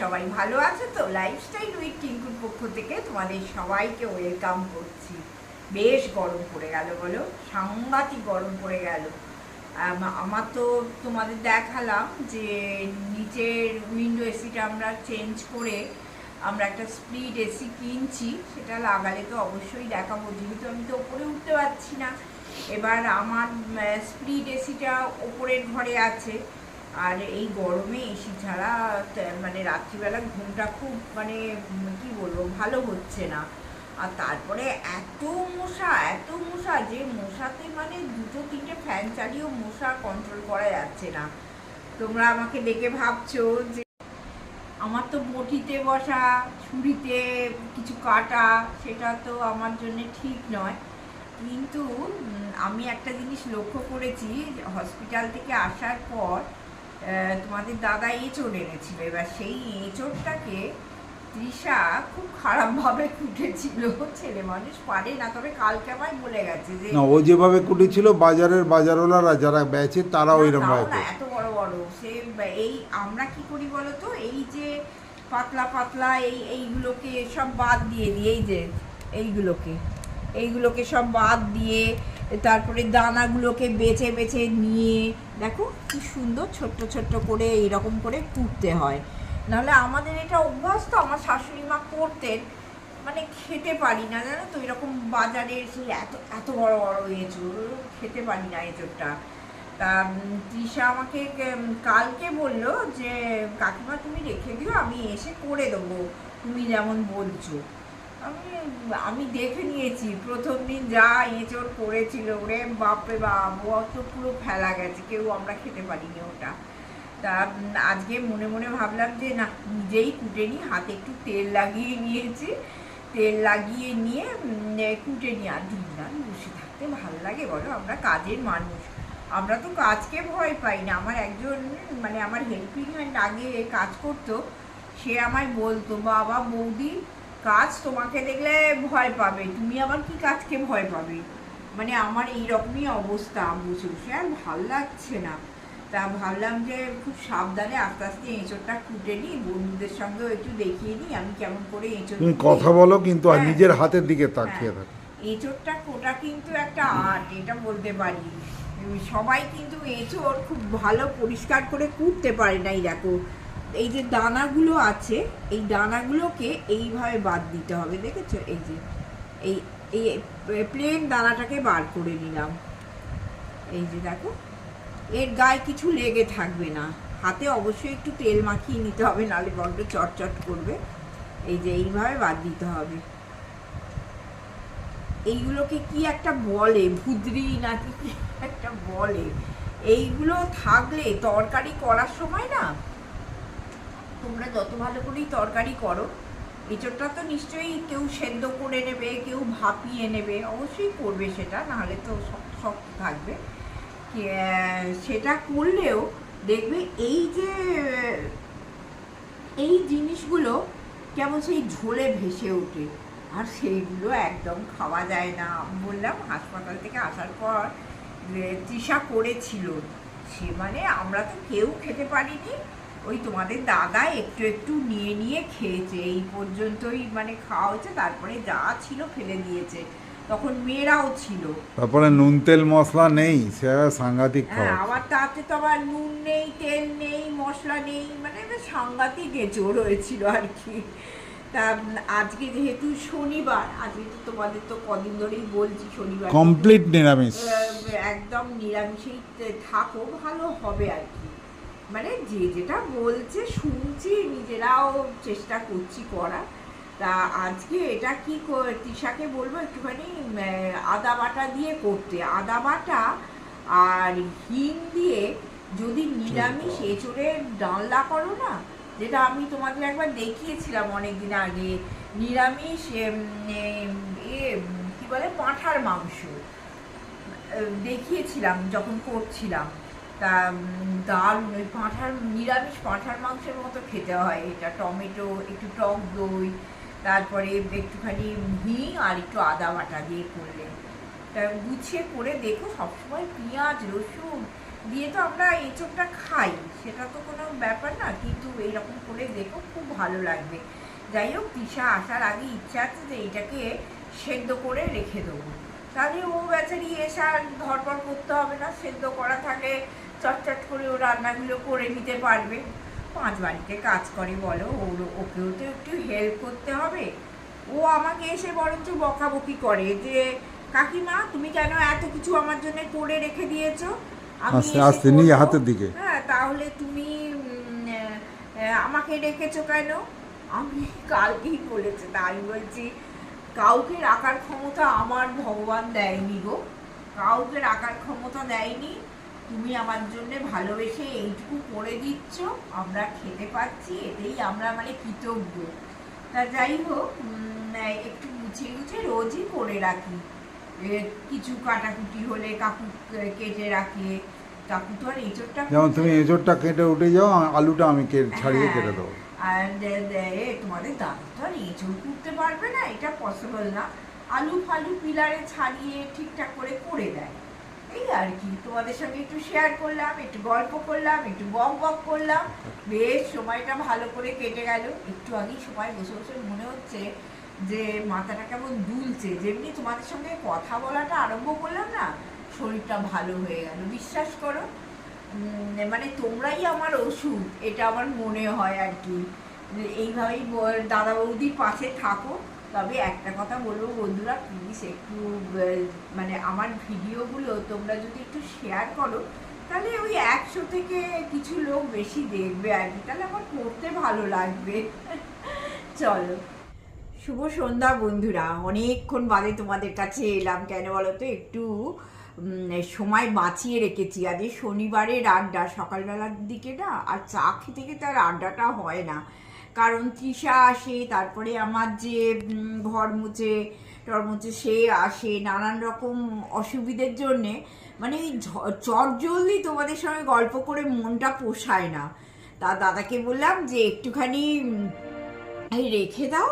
সবাই ভালো আছো তো? লাইফস্টাইল উইথ টিঙ্কুর পক্ষ থেকে তোমাদের সবাইকে ওয়েলকাম করছি। বেশ গরম পড়ে গেল বলো, সাংঘাতিক গরম পড়ে গেল। আমার তো তোমাদের দেখালাম যে নিচের উইন্ডো এসিটা আমরা চেঞ্জ করে আমরা একটা স্প্লিট এসি কিনছি, সেটা লাগালে তো অবশ্যই দেখাবো। যেহেতু আমি তো ওপরে উঠতে পারছি না, এবার আমার স্প্লিট এসিটা ওপরের ঘরে আছে। আর এই গরমে এসি ছাড়া মানে রাত্রিবেলা ঘুমটা খুব মানে কি বলব, ভালো হচ্ছে না। আর তারপরে এত মশা এত মশা যে মশাতে মানে দুটো তিনটে ফ্যান চালিয়েও মশা কন্ট্রোল করা যাচ্ছে না। তোমরা আমাকে দেখে ভাবছ যে আমার তো বটিতে বসা, ছুরিতে কিছু কাটা, সেটা তো আমার জন্য ঠিক নয়। কিন্তু আমি একটা জিনিস লক্ষ্য করেছি হসপিটাল থেকে আসার পর তোমাদের দাদা এঁচড় এনেছিল। এবার সেই এঁচড়টাকে তৃষা খুব খারাপভাবে কুটেছিল। ছেলে মানুষ পারে না তবে কালকে আমায় বলে গেছে যে না ও যেভাবে কুটেছিল বাজারের বাজারওয়ালারা যারা বেচে তারা ওইরকম ভাবে এত বড় বড়। সে এই আমরা কি করি বলতো? এই যে পাতলা পাতলা এই এইগুলোকে সব বাদ দিয়ে দিই। এই যে এইগুলোকে এইগুলোকে সব বাদ দিয়ে তারপরে দানাগুলোকে বেছে বেছে নিয়ে দেখো কি সুন্দর ছোট্ট ছোট্ট করে এইরকম করে কুটতে হয়। নাহলে আমাদের এটা অভ্যাস তো, আমার শাশুড়ি মা করতেন। মানে খেতে পারি না, জানো তো, এরকম বাজারে সেই এত এত বড় বড় এঁচড় খেতে পারি না এঁচড়টা তা তৃষা আমাকে কালকে বলল যে, কাকিমা তুমি রেখে দিও, আমি এসে করে দেবো। তুমি যেমন বলছো। আমি আমি দেখে নিয়েছি। প্রথম দিন যা এঁচড় করেছিল, ওরে বাপরে বাপ, ও তো পুরো ফেলা গেছে, কেউ আমরা খেতে পারিনি ওটা। তা, আজকে মনে মনে ভাবলাম যে, না, নিজেই কুটে নিই হাতে একটু তেল লাগিয়ে নিয়েছি। তেল লাগিয়ে নিয়ে কুটে নিয়ে আর দিন না বসে থাকতে ভালো লাগে, বলো, আমরা কাজের মানুষ। আমরা তো কাজকে ভয় পাই না। আমার একজন মানে আমার হেল্পিং হ্যান্ড আগে কাজ করতো, সে আমায় বলতো, বাবা, বৌদি কাজ তোমাকে দেখলে ভয় পাবে তুমি আবার কি কাজকে ভয় পাবে মানে আমার এইরকমই অবস্থা বসে বসে আর ভালো লাগছে না তা ভাবলাম যে খুব সাবধানে আস্তে আস্তে এঁচড়টা কুটে নিই বন্ধুদের সঙ্গেও একটু দেখিয়ে নিই আমি কেমন করে এঁচড় তুমি কুটি। কথা বলো কিন্তু আর হ্যাঁ। নিজের হাতের দিকে তাকিয়ে হ্যাঁ। থাকো এঁচোড়টা কোটা কিন্তু একটা আর্ট এটা বলতে পারি সবাই কিন্তু এঁচোড় খুব ভালো পরিষ্কার করে কুটতে পারে না এই দেখো এই যে দানাগুলো আছে, এই দানাগুলোকে এইভাবে বাদ দিতে হবে, দেখেছ? এই যে, এই এই প্লেন দানাটাকে বার করে নিলাম। এই যে দেখো, এর গায়ে কিছু লেগে থাকবে না। হাতে অবশ্যই একটু তেল মাখিয়ে নিতে হবে, নাহলে বড্ড চটচট করবে। এই যে এইভাবে বাদ দিতে হবে। এইগুলোকে কি একটা বলে? ভুদ্রি নাকি একটা বলে? এইগুলো থাকলে তরকারি করার সময় না তোমরা যত ভালো করেই তরকারি করো, এঁচোড়টা তো নিশ্চয়ই কেউ সেদ্ধ করে নেবে, কেউ ভাপিয়ে নেবে, অবশ্যই করবে সেটা, নাহলে তো শক্ত শক্ত থাকবে। সেটা করলেও দেখবে এই যে, এই জিনিসগুলো কেমন সেই ঝোলে ভেসে ওঠে, আর সেইগুলো একদম খাওয়া যায় না। বললাম, হাসপাতাল থেকে আসার পর তৃষা করেছিল, সে মানে আমরা তো কেউ খেতে পারিনি ওই তোমাদের দাদা একটু একটু নিয়ে নিয়ে খেয়েছে এই পর্যন্তই মানে খাওয়া হয়েছে তারপরে যা ছিল ফেলে দিয়েছে। তখন মেয়েরাও ছিল। তারপরে নুন তেল মশলা নেই সে সাংঘাতিক হ্যাঁ আবার তাতে তো আবার নুন নেই তেল নেই মশলা নেই মানে সাংঘাতিক এঁচড় হয়েছিল আর কি। তা আজকে যেহেতু শনিবার আজকে তো তোমাদের তো কদিন ধরেই বলছি শনিবার। কমপ্লিট নিরামিষ। একদম নিরামিষেই থাকো ভালো হবে আর কি। মানে যে যেটা বলছে শুনছি নিজেরাও চেষ্টা করছি করা তা আজকে এটা কি তৃষাকে বলব একটুখানি আদা বাটা দিয়ে করতে। আদা বাটা আর হিং দিয়ে যদি নিরামিষ এঁচড়ের ডালনা করো না যেটা আমি তোমাদের একবার দেখিয়েছিলাম অনেকদিন আগে নিরামিষ এ কি বলে পাঁঠার মাংস। দেখিয়েছিলাম যখন করছিলাম। তা দারুণ, ওই পাঁঠার, নিরামিষ পাঁঠার মাংসের মতো খেতে হয় এটা। টমেটো, একটু টক দই, তারপরে একটুখানি হিং আর একটু আদা বাটা দিয়ে করলে। তা গুছিয়ে করে দেখো, সবসময় পেঁয়াজ, রসুন দিয়ে তো আমরা এঁচোড়টা খাই, সেটা তো কোনো ব্যাপার না, কিন্তু এইরকম করে দেখো, খুব ভালো লাগবে। যাই হোক তিশা আসার আগে ইচ্ছা আছে যে এটাকে সেদ্ধ করে রেখে দেবো। তাহলে ও বেচারি এসে আর ধরপড় করতে হবে না, সেদ্ধ করা থাকে চটচট করে ও রান্নাগুলো করে নিতে পারবে। পাঁচ বাড়িতে কাজ করে বলো ওর ওকেও তো একটু হেল্প করতে হবে। ও আমাকে এসে বরঞ্চ বকাবকি করে যে কাকিমা তুমি কেন এত কিছু আমার জন্য করে রেখে দিয়েছ? আমি আস্তে আস্তে নিয়ে হাতের দিকে। হ্যাঁ তাহলে তুমি আমাকে রেখেছো কেন? আমি কালকেই বলেছে তাই বলছি কাউকে রাখার ক্ষমতা আমার ভগবান দেয়নি গো। কাউকে রাখার ক্ষমতা দেয়নি। তুমি আমার জন্য ভালোবেসে এইটুকু করে দিচ্ছ আমরা খেতে পাচ্ছি এতেই আমরা মানে কৃতজ্ঞ। তা যাই হোক একটু গুছিয়ে গুছিয়ে রোজই করে রাখি। কিছু কাটাকুটি হলে কাকু কেটে রাখে। কাকু তো আর এঁচোড়টা যেমন তুমি এঁচোড়টা কেটে উঠে যাও আলুটা আমি ছাড়িয়ে হ্যাঁ, কেটে দেবো। আর তোমাদের দাদু তো আর এঁচোড় করতে পারবে না এটা পসিবল না। আলু ফালু পিলারে ছাড়িয়ে ঠিকঠাক করে করে দেয়। এই আর কি, তোমাদের সঙ্গে একটু শেয়ার করলাম, একটু গল্প করলাম, একটু বক বক করলাম। বেশ, সময়টা ভালো করে কেটে গেল। একটু আগেই সময় বসে বসে মনে হচ্ছে যে মাথাটা কেমন দুলছে। যেমনি তোমাদের সঙ্গে কথা বলাটা আরম্ভ করলাম না, শরীরটা ভালো হয়ে গেল। বিশ্বাস করো মানে তোমরাই আমার ওষুধ, এটা আমার মনে হয় আর কি। এইভাবেই দাদা বৌদির পাশে থাকো। তবে একটা কথা বলব বন্ধুরা প্লিজ একটু মানে আমার ভিডিওগুলো তোমরা যদি একটু শেয়ার করো, তাহলে ওই একশো থেকে কিছু লোক বেশি দেখবে আর কি। তাহলে আমার করতে ভালো লাগবে। চলো। শুভ সন্ধ্যা বন্ধুরা। অনেকক্ষণ বাদে তোমাদের কাছে এলাম কেন বলো তো? একটু সময় বাঁচিয়ে রেখেছি। আজ শনিবারের আড্ডা, সকালবেলার দিকে না, আর চা খেতে খেতে আর আড্ডাটা হয় না। কারণ তৃষা আসে, তারপরে আমার যে ঘর মুছে, টর মুছে সে আসে, নানান রকম অসুবিধের জন্যে। মানে এই চট জলদি তোমাদের সঙ্গে গল্প করে মনটা পোষায় না। তা দাদাকে বললাম যে, একটুখানি রেখে দাও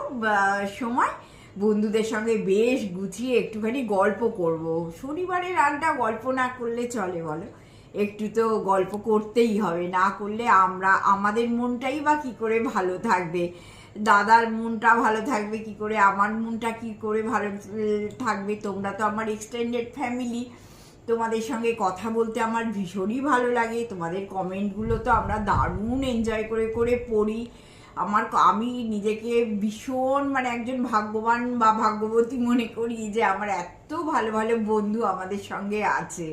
সময়। বন্ধুদের সঙ্গে বেশ গুছিয়ে একটুখানি গল্প করব। শনিবারের আড্ডা গল্প না করলে চলে বলো। একটু তো গল্প করতেই হবে, না করলে আমরা, আমাদের মনটাই বা কি করে ভালো থাকবে? দাদার মনটা ভালো থাকবে কি করে? আমার মনটা কি করে ভালো থাকবে? তোমরা তো আমার এক্সটেন্ডেড ফ্যামিলি তোমাদের সঙ্গে কথা বলতে আমার ভীষণই ভালো লাগে। তোমাদের কমেন্টগুলো তো আমরা দারুণ এনজয় করে করে পড়ি। আমার আমি নিজেকে ভীষণ মানে একজন ভাগ্যবান বা ভাগ্যবতী মনে করি যে আমার এত ভালো ভালো বন্ধু আমাদের সঙ্গে আছে।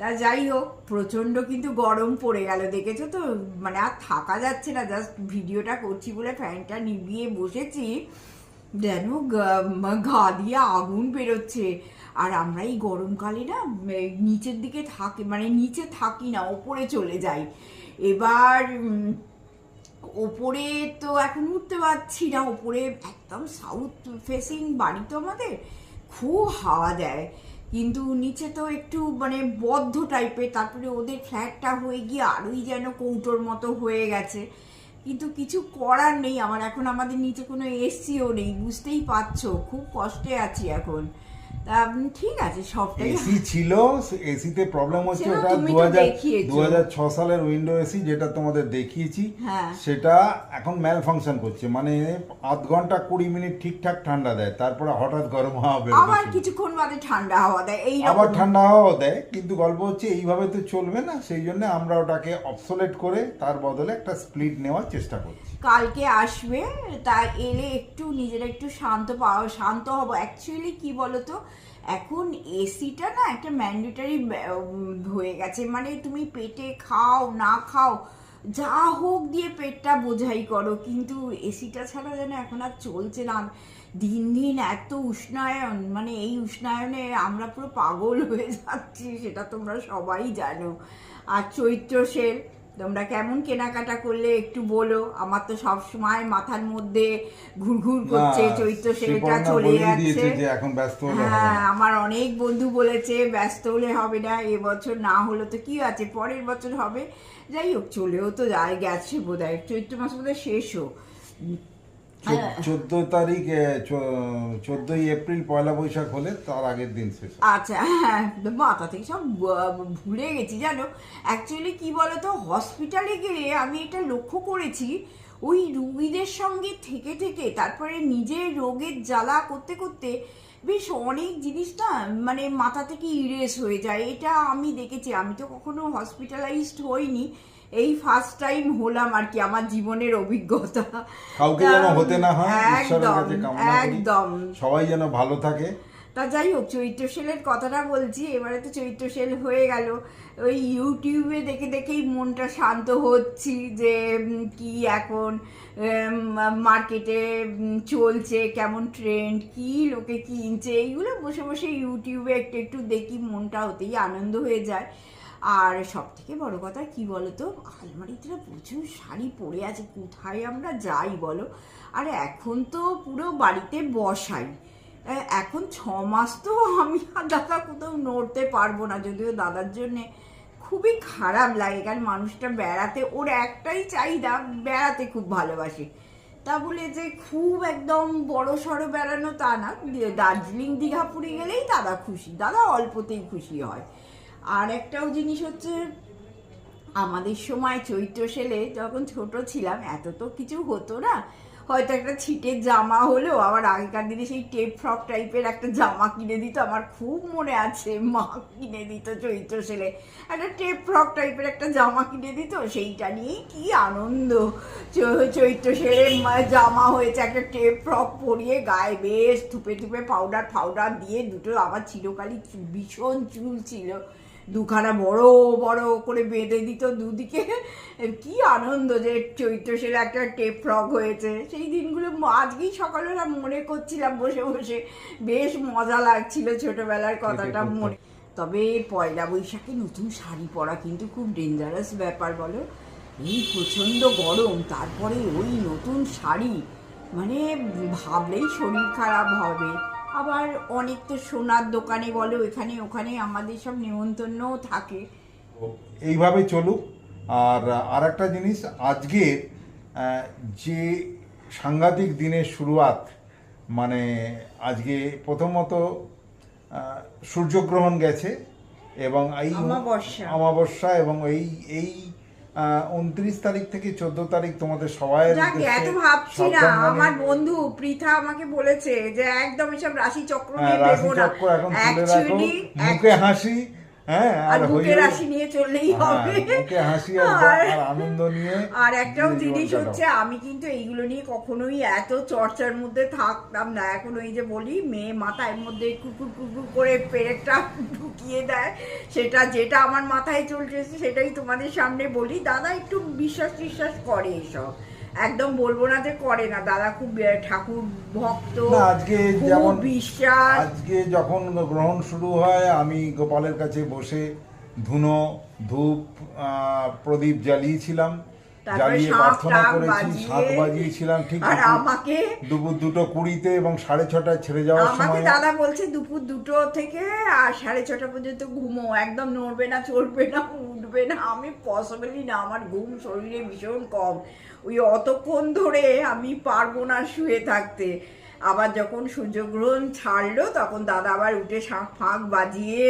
তা যাই হোক, প্রচণ্ড কিন্তু গরম পড়ে গেল, দেখেছ তো? মানে আর থাকা যাচ্ছে না জাস্ট ভিডিওটা করছি বলে ফ্যানটা নিভিয়ে বসেছি। যেন গা দিয়ে আগুন বেরোচ্ছে। আর আমরা এই গরমকালে না নিচের দিকে থাকি মানে নিচে থাকি না, ওপরে চলে যাই। এবার ওপরে তো এখন উঠতে পারছি না, ওপরে একদম সাউথ ফেসিং বাড়ি তো আমাদের, খুব হাওয়া দেয়। কিন্তু নিচে তো একটু মানে বদ্ধ টাইপের তারপরে ওদের ফ্ল্যাটটা হয়ে গিয়ে আরোই যেন কৌটোর মতো হয়ে গেছে। কিন্তু কিছু করার নেই, আমার এখন আমাদের নিচে কোনো এসিও নেই, বুঝতেই পারছ, খুব কষ্টে আছি এখন। ঠিক আছে সবটাই এসি ছিল এসিতে প্রবলেম হচ্ছে ওটা দু হাজার দু হাজার ছ সালের উইন্ডো এসি যেটা তোমাদের দেখিয়েছি হ্যাঁ। সেটা এখন ম্যাল ফাংশন করছে। মানে আধ ঘণ্টা কুড়ি মিনিট ঠিকঠাক ঠান্ডা দেয় তারপরে হঠাৎ গরম হাওয়া আবার কিছুক্ষণ বাদে ঠান্ডা হাওয়া দেয় এই আবার ঠান্ডা হাওয়াও দেয় কিন্তু গল্প হচ্ছে এইভাবে তো চলবে না সেই জন্য আমরা ওটাকে অবসোলেট করে তার বদলে একটা স্প্লিট নেওয়ার চেষ্টা করছি। কালকে আসবে, তা এলে একটু নিজেরা একটু শান্ত পাওয়া শান্ত হব। অ্যাকচুয়ালি কি বলতো? এখন এসিটা না একটা ম্যান্ডেটারি হয়ে গেছে। মানে তুমি পেটে খাও, না খাও, যা হোক দিয়ে পেটটা বোঝাই করো। কিন্তু এসিটা ছাড়া যেন এখন আর চলছে না। দিন দিন এত উষ্ণায়ন মানে এই উষ্ণায়নে আমরা পুরো পাগল হয়ে যাচ্ছি, সেটা তোমরা সবাই জানো। আর চৈত্র সেল তোমরা কেমন কেনাকাটা করলে একটু বলো। আমার তো সব সময় মাথার মধ্যে ঘুরঘুর করছে চৈত্র সেটা চলে যাচ্ছে। এখন ব্যস্ত হ্যাঁ আমার অনেক বন্ধু বলেছে ব্যস্ত হলে হবে না এবছর না হলো তো কি আছে পরের বছর হবে। যাই হোক চলেও তো যায় গেছে বোধ হয় চৈত্র মাস বোধ হয় শেষও। চোদ্দ তারিখ চোদ্দই এপ্রিল পয়লা বৈশাখ হলে তার আগের দিন শেষ আচ্ছা হ্যাঁ মাথা থেকে সব ভুলে গেছি জানো? অ্যাকচুয়ালি কি বলতো হসপিটালে গেলে আমি এটা লক্ষ্য করেছি ওই রুগীদের সঙ্গে থেকে থেকে তারপরে নিজের রোগের জ্বালা করতে করতে বেশ অনেক জিনিসটা মানে মাথা থেকে ইরেস হয়ে যায়। এটা আমি দেখেছি আমি তো কখনো হসপিটালাইজড হইনি। এই ফার্স্ট টাইম হলাম আর কি আমার জীবনের অভিজ্ঞতা। কাউকে যেন হতে না হয় একদম একদম। সবাই যেন ভালো থাকে। তা যাই হোক চৈত্র সেলের কথাটা বলছি এবারে তো চৈত্র সেল হয়ে গেল। ওই ইউটিউবে দেখে দেখেই মনটা শান্ত হচ্ছি যে কি এখন মার্কেটে চলছে কেমন ট্রেন্ড কি লোকে কিনছে এইগুলো বসে বসে ইউটিউবে একটু একটু দেখি মনটা হতেই আনন্দ হয়ে যায়। আর সব থেকে বড় কথা কি বলতো? আলমারিতে প্রচুর শাড়ি পরে আছে, কোথায় আমরা যাই বলো? আর এখন তো পুরো বাড়িতে বসাই। এখন ছ মাস তো আমি আর দাদা কোথাও নড়তে পারব না, যদিও দাদার জন্যে খুবই খারাপ লাগে। কারণ মানুষটা বেড়াতে, ওর একটাই চাহিদা, বেড়াতে খুব ভালোবাসে। তা বলে যে খুব একদম বড় সড়ো বেড়ানো তা না। দার্জিলিং, দীঘা পুরী গেলেই দাদা খুশি। দাদা অল্পতেই খুশি হয়। আর একটাও জিনিস হচ্ছে, আমাদের সময় চৈত্র সেলে যখন ছোট ছিলাম, এত তো কিছু হতো না। হয়তো একটা ছিটের জামা হলো আবার আগেকার দিনে সেই টেপ ফ্রক টাইপের একটা জামা কিনে দিত। আমার খুব মনে আছে মা কিনে দিত চৈত্র সেলে। একটা টেপ ফ্রক টাইপের একটা জামা কিনে দিত, সেইটা নিয়েই কি আনন্দ। চৈত্র সেলে জামা হয়েছে একটা টেপ ফ্রক পরিয়ে গায়ে বেশ থুপে থুপে পাউডার ফাউডার দিয়ে দুটো আমার চিরকালই ভীষণ চুল ছিল। দুখানা বড় বড় করে বেঁধে দিত দুদিকে। কি আনন্দ যে চৈত্র সেরে একটা টেপ ফ্রক হয়েছে। সেই দিনগুলো আজকেই সকালবেলা মনে করছিলাম বসে বসে। বেশ মজা লাগছিল ছোটবেলার কথাটা মনে। তবে পয়লা বৈশাখে নতুন শাড়ি পরা কিন্তু খুব ডেঞ্জারাস ব্যাপার বলো। এই প্রচণ্ড গরম তারপরে ওই নতুন শাড়ি। মানে ভাবলেই শরীর খারাপ হবে। আবার অনেক তো সোনার দোকানে বলো এখানে ওখানে আমাদের সব নেমন্তন্নও থাকে এইভাবে চলুক আর আর একটা জিনিস আজকের আহ, যে সাংঘাতিক দিনের শুরুয়াত মানে আজকে প্রথমত সূর্যগ্রহণ গেছে এবং এই অমাবস্যা। অমাবস্যা এবং এই এই উনত্রিশ তারিখ থেকে চোদ্দ তারিখ তোমাদের সবাই এত ভাবছি না। আমার বন্ধু পৃথা আমাকে বলেছে যে একদম এসব রাশি চক্র নিয়ে হ্যাঁ, রাশি দেবো না। চক্র এখন তুলে রাখো মুখে হাসি হ্যাঁ আর আর বুকে হই হই- রাশি নিয়ে চললেই হবে। হাসি আর আনন্দ নিয়ে আর একটাও জিনিস হচ্ছে আমি কিন্তু এইগুলো নিয়ে কখনোই এত চর্চার মধ্যে থাকতাম না। এখন ওই যে বলি মেয়ে মাথায় মধ্যে কুকুর কুকুর করে পেরেকটা ঢুকিয়ে দেয়। সেটা যেটা আমার মাথায় চলছে সেটাই তোমাদের সামনে বলি। দাদা একটু বিশ্বাস টিশ্বাস করে এসব। একদম বলব না যে করে না। দাদা খুব ঠাকুর ভক্ত আজকে যেমন বিশ্বাস। আজকে যখন গ্রহণ শুরু হয় আমি গোপালের কাছে বসে ধুনো ধূপ প্রদীপ জ্বালিয়েছিলাম। জ্বালিয়ে প্রার্থনা করেছি বাজিয়ে, বাজিয়েছিলাম ঠিক আর আমাকে দুপুর দুটো কুড়িতে এবং সাড়ে ছটায় ছেড়ে যাওয়ার সময় দাদা বলছে দুপুর দুটো থেকে আর সাড়ে ছটা পর্যন্ত ঘুমো একদম নড়বে না চলবে না উঠবে না আমি পসিবলি না আমার ঘুম শরীরে ভীষণ কম। ওই অতক্ষণ ধরে আমি পারব না শুয়ে থাকতে। আবার যখন সূর্যগ্রহণ ছাড়লো তখন দাদা আবার উঠে শাঁখ ফাঁক বাজিয়ে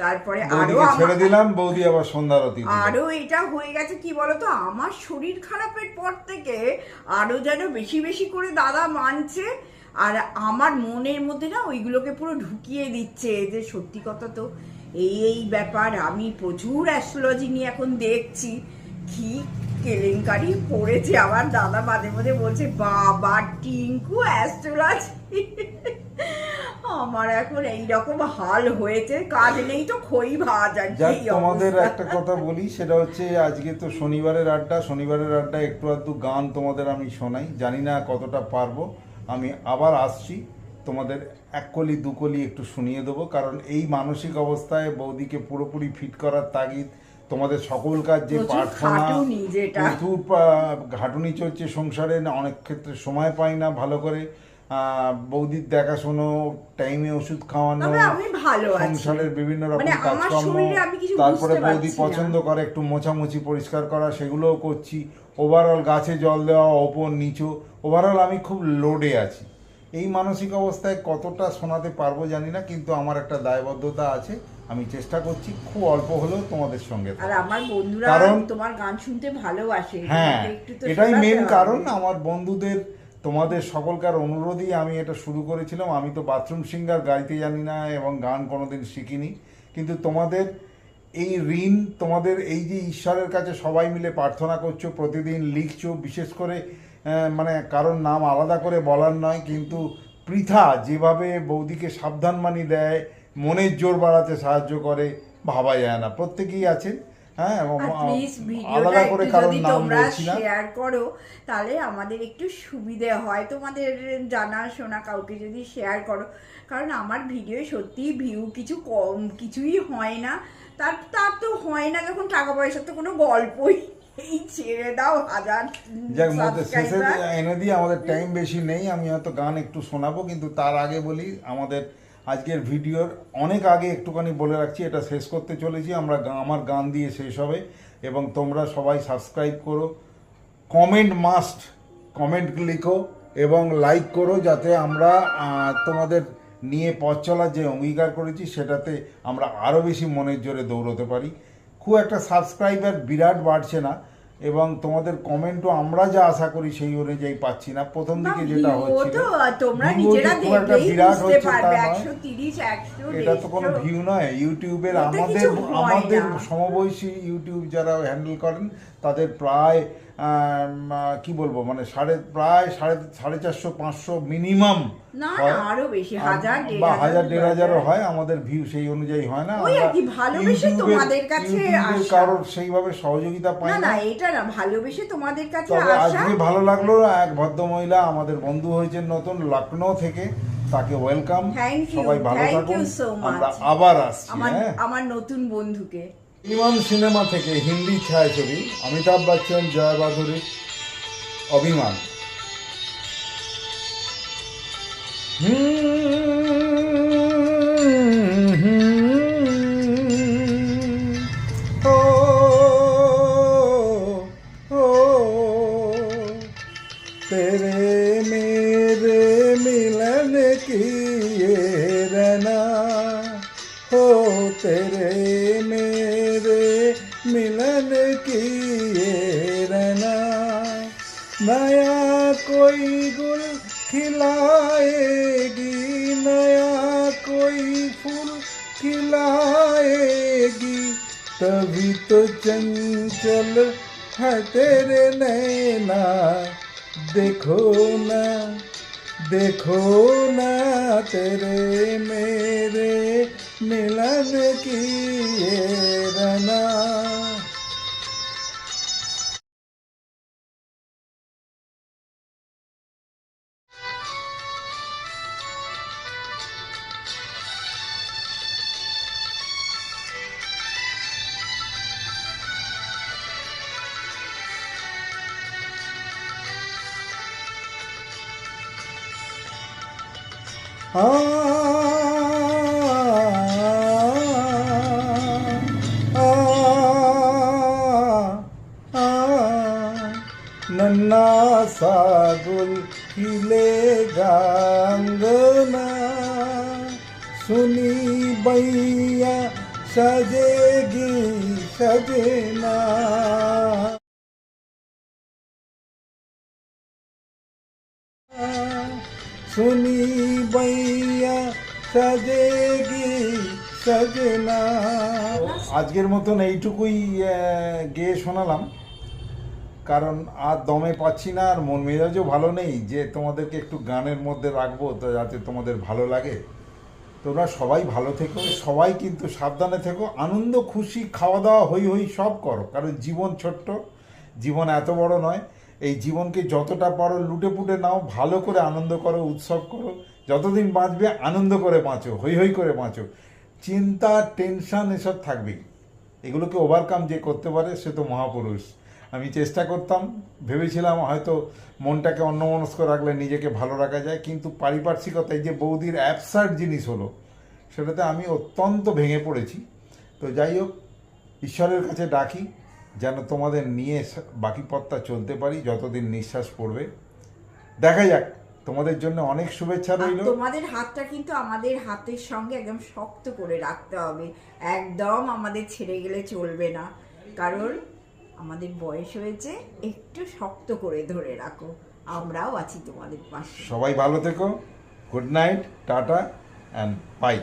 তারপরে আরও ছেড়ে দিলাম বৌদি আবার সন্ধ্যারতি। আরও এটা হয়ে গেছে কি বলতো? আমার শরীর খারাপের পর থেকে আরও যেন বেশি বেশি করে দাদা মানছে আর আমার মনের মধ্যে না ওইগুলোকে পুরো ঢুকিয়ে দিচ্ছে যে সত্যি কথা তো এই এই ব্যাপার। আমি প্রচুর অ্যাস্ট্রোলজি নিয়ে এখন দেখছি। কি কেলেঙ্কারি পড়েছে আমার দাদা মাঝে মাঝে বলছে বাবা টিঙ্কু অ্যাস্ট্রোলজি আমার এখন এইরকম হাল হয়েছে কাজ নেই তো খই ভাজা তোমাদের একটা কথা বলি সেটা হচ্ছে আজকে তো শনিবারের আড্ডা শনিবারের আড্ডা একটু আধটু গান তোমাদের আমি শোনাই। জানি না কতটা পারব আমি আবার আসছি। তোমাদের এক কলি দু কলি একটু শুনিয়ে দেবো। কারণ এই মানসিক অবস্থায় বৌদিকে পুরোপুরি ফিট করার তাগিদ তোমাদের সকল কাজ যে প্রার্থনা প্রচুর ঘাটুনি চলছে সংসারে না অনেক ক্ষেত্রে সময় পাই না ভালো করে। বৌদির দেখাশোনো টাইমে ওষুধ খাওয়ানো সংসারের বিভিন্ন রকম মানে কাজকর্ম তারপরে বৌদি পছন্দ করে একটু মোছামুছি পরিষ্কার করা সেগুলোও করছি। ওভারঅল গাছে জল দেওয়া ওপর নিচু। ওভারঅল আমি খুব লোডে আছি। এই মানসিক অবস্থায় কতটা শোনাতে পারব জানি না কিন্তু আমার একটা দায়বদ্ধতা আছে আমি চেষ্টা করছি খুব অল্প হলেও তোমাদের সঙ্গে আর আমার বন্ধুরা কারণ- তোমার গান শুনতে ভালোবাসে হ্যাঁ এটাই মেন কারণ আমার বন্ধুদের তোমাদের সকলকার অনুরোধেই আমি এটা শুরু করেছিলাম। আমি তো বাথরুম সিঙ্গার গাইতে জানি না এবং গান কোনোদিন শিখিনি কিন্তু তোমাদের এই ঋণ তোমাদের এই যে ঈশ্বরের কাছে সবাই মিলে প্রার্থনা করছ প্রতিদিন লিখছো বিশেষ করে মানে কারোর নাম আলাদা করে বলার নয় কিন্তু পৃথা যেভাবে বৌদিকে সাবধান সাবধানবাণী দেয় মনের জোর বাড়াতে সাহায্য করে ভাবা যায় না। প্রত্যেকেই আছেন হ্যাঁ আলাদা করে একটু যদি নাম বলছি না। শেয়ার করো তাহলে আমাদের একটু সুবিধে হয়। তোমাদের জানা শোনা কাউকে যদি শেয়ার করো কারণ আমার ভিডিও সত্যি ভিউ কিছু কম কিছুই হয় না। তার তার তো হয় না যখন টাকা পয়সার তো কোনো গল্পই এই ছেড়ে দাও হাজার যাক মধ্যে শেষে subscriber। এনে দিয়ে আমাদের টাইম বেশি নেই আমি হয়তো গান একটু শোনাবো কিন্তু তার আগে বলি আমাদের আজকের ভিডিওর অনেক আগে একটুখানি বলে রাখছি এটা শেষ করতে চলেছি আমরা আমার গান দিয়ে শেষ হবে এবং তোমরা সবাই সাবস্ক্রাইব করো কমেন্ট মাস্ট কমেন্ট লিখো এবং লাইক করো যাতে আমরা তোমাদের নিয়ে পথ চলার যে অঙ্গীকার করেছি সেটাতে আমরা আরও বেশি মনের জোরে দৌড়তে পারি খুব একটা সাবস্ক্রাইবার বিরাট বাড়ছে না এবং তোমাদের কমেন্টও আমরা যা আশা করি সেই অনুযায়ী পাচ্ছি না। প্রথম দিকে যেটা হচ্ছে তোমরা নিজেরা বিরাট হচ্ছে এটা তো কোনো ভিউ নয়। ইউটিউবের আমাদের আমাদের সমবয়সী ইউটিউব যারা হ্যান্ডেল করেন তাদের প্রায় কি বলব মানে সাড়ে প্রায় সাড়ে সাড়ে চারশো পাঁচশো মিনিমাম না না আরও বেশি হাজার বা হাজার দেড় হাজারও হয় আমাদের ভিউ সেই অনুযায়ী হয় না। ভালোবেসে তোমাদের কাছে কারোর সেইভাবে সহযোগিতা পাই না না। এটা না ভালোবেসে তোমাদের কাছে আজকে ভালো লাগল এক ভদ্রমহিলা আমাদের বন্ধু হয়েছেন নতুন লখনৌ থেকে তাকে ওয়েলকাম সবাই ভালো থাকুন. আমরা আবার আসছি হ্যাঁ। আমার নতুন বন্ধুকে। ইমান সিনেমা থেকে হিন্দি ছায়াছবি অমিতাভ বচ্চন জয় বাধুরী অভিমান। ও, चंचल है तेरे नैना। देखो ना देखो ना तेरे मेरे मिलन की ये रना। नन्ना सागुल खिलेगा अंगना सुनी बैया सजेगी सजना আজকের মতন এইটুকুই গেয়ে শোনালাম। কারণ আর দমে পাচ্ছি না, আর মন মেজাজও ভালো নেই যে তোমাদেরকে একটু গানের মধ্যে রাখব, তো যাতে তোমাদের ভালো লাগে। তোমরা সবাই ভালো থেকো, সবাই কিন্তু সাবধানে থেকো, আনন্দ, খুশি খাওয়া দাওয়া হই হই সব করো। কারণ জীবন ছোট্ট, জীবন এত বড় নয়। এই জীবনকে যতটা পারো লুটে পুটে নাও, ভালো করে আনন্দ করো, উৎসব করো। যতদিন বাঁচবে, আনন্দ করে বাঁচো হই হই করে বাঁচো। চিন্তা, টেনশন, এসব থাকবেই। এগুলোকে ওভারকাম যে করতে পারে সে তো মহাপুরুষ। আমি চেষ্টা করতাম, ভেবেছিলাম হয়তো মনটাকে অন্যমনস্ক রাখলে নিজেকে ভালো রাখা যায়, কিন্তু পারিপার্শ্বিকতায় যে বৌদির অ্যাবসার্ড জিনিস হলো, সেটাতে আমি অত্যন্ত ভেঙে পড়েছি। তো যাই হোক, ঈশ্বরের কাছে ডাকি, যেন তোমাদের নিয়ে বাকি পথটা চলতে পারি, যতদিন নিঃশ্বাস পড়বে। দেখা যাক। তোমাদের জন্য অনেক শুভেচ্ছা রইল। তোমাদের হাতটা কিন্তু আমাদের হাতের সঙ্গে একদম শক্ত করে রাখতে হবে। একদম আমাদের ছেড়ে গেলে চলবে না। কারণ আমাদের বয়স হয়েছে একটু শক্ত করে ধরে রাখো। আমরাও আছি তোমাদের পাশে। সবাই ভালো থেকো। Good night tata and bye